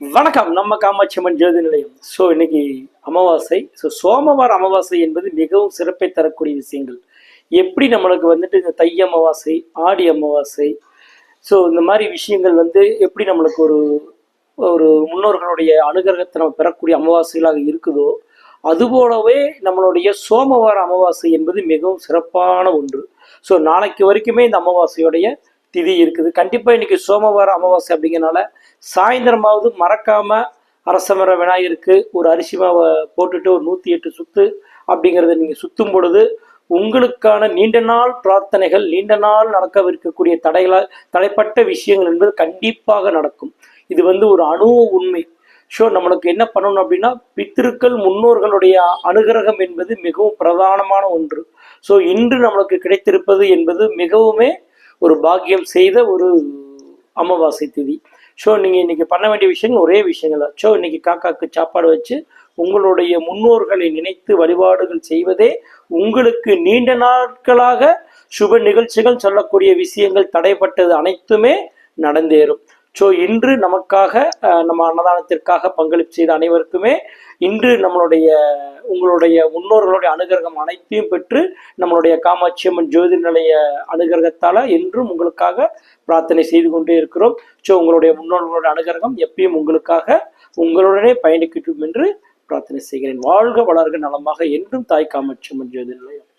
வணக்கம். நம்ம காமாட்சி அம்மன் ஜோதி நிலையம் ஸோ இன்னைக்கு அமாவாசை. ஸோ சோமவார அமாவாசை என்பது மிகவும் சிறப்பை தரக்கூடிய விஷயங்கள். எப்படி நம்மளுக்கு வந்துட்டு இந்த தை அமாவாசை ஆடி அமாவாசை ஸோ இந்த மாதிரி விஷயங்கள் வந்து எப்படி நம்மளுக்கு ஒரு ஒரு முன்னோர்களுடைய அனுகிரகத்தை நம்ம பெறக்கூடிய அமாவாசைகளாக இருக்குதோ அதுபோலவே நம்மளுடைய சோமவார அமாவாசை என்பது மிகவும் சிறப்பான ஒன்று. ஸோ நாளைக்கு வரைக்குமே இந்த அமாவாசையுடைய திதி இருக்குது. கண்டிப்பாக இன்றைக்கி சோமவார அமாவாசை அப்படிங்கிறனால சாயந்தரமாவது மறக்காமல் அரசமர விநாயகருக்கு ஒரு அரிசி மாவை போட்டுட்டு ஒரு நூற்றி எட்டு சுத்து அப்படிங்கிறத நீங்கள் சுத்தும் பொழுது உங்களுக்கான நீண்ட நாள் பிரார்த்தனைகள் நீண்ட நாள் நடக்கவிருக்கக்கூடிய தடைகளால் தடைப்பட்ட விஷயங்கள் என்பது கண்டிப்பாக நடக்கும். இது வந்து ஒரு அணு உண்மை. ஸோ நம்மளுக்கு என்ன பண்ணணும் அப்படின்னா பித்திருக்கள் முன்னோர்களுடைய அனுகிரகம் என்பது மிகவும் பிரதானமான ஒன்று. ஸோ இன்று நம்மளுக்கு கிடைத்திருப்பது என்பது மிகவுமே ஒரு பாக்கியம் செய்த ஒரு அமாவாசை திதி. ஸோ நீங்கள் இன்றைக்கி பண்ண வேண்டிய விஷயங்கள் ஒரே விஷயங்கள் ஸோ இன்னைக்கு காக்காக்கு சாப்பாடு வச்சு உங்களுடைய முன்னோர்களை நினைத்து வழிபாடுகள் செய்வதே உங்களுக்கு நீண்ட நாட்களாக சுப நிகழ்ச்சிகள் சொல்லக்கூடிய விஷயங்கள் தடைப்பட்டது அனைத்துமே நடந்தேறும். ஸோ இன்று நமக்காக நம்ம அன்னதானத்திற்காக பங்களிப்பு செய்த அனைவருக்குமே இன்று நம்மளுடைய உங்களுடைய முன்னோர்களுடைய அனுகிரகம் அனைத்தையும் பெற்று நம்மளுடைய காமாட்சி அம்மன் ஜோதி நிலைய அனுகிரகத்தால் என்றும் உங்களுக்காக பிரார்த்தனை செய்து கொண்டே இருக்கிறோம். ஸோ உங்களுடைய முன்னோர்களுடைய அனுகிரகம் எப்பயும் உங்களுக்காக உங்களுடனே பயணிக்கட்டும் என்று பிரார்த்தனை செய்கிறேன். வாழ்க வளர்க நலமாக என்றும் தாய் காமாட்சி அம்மன் ஜோதி நிலையம்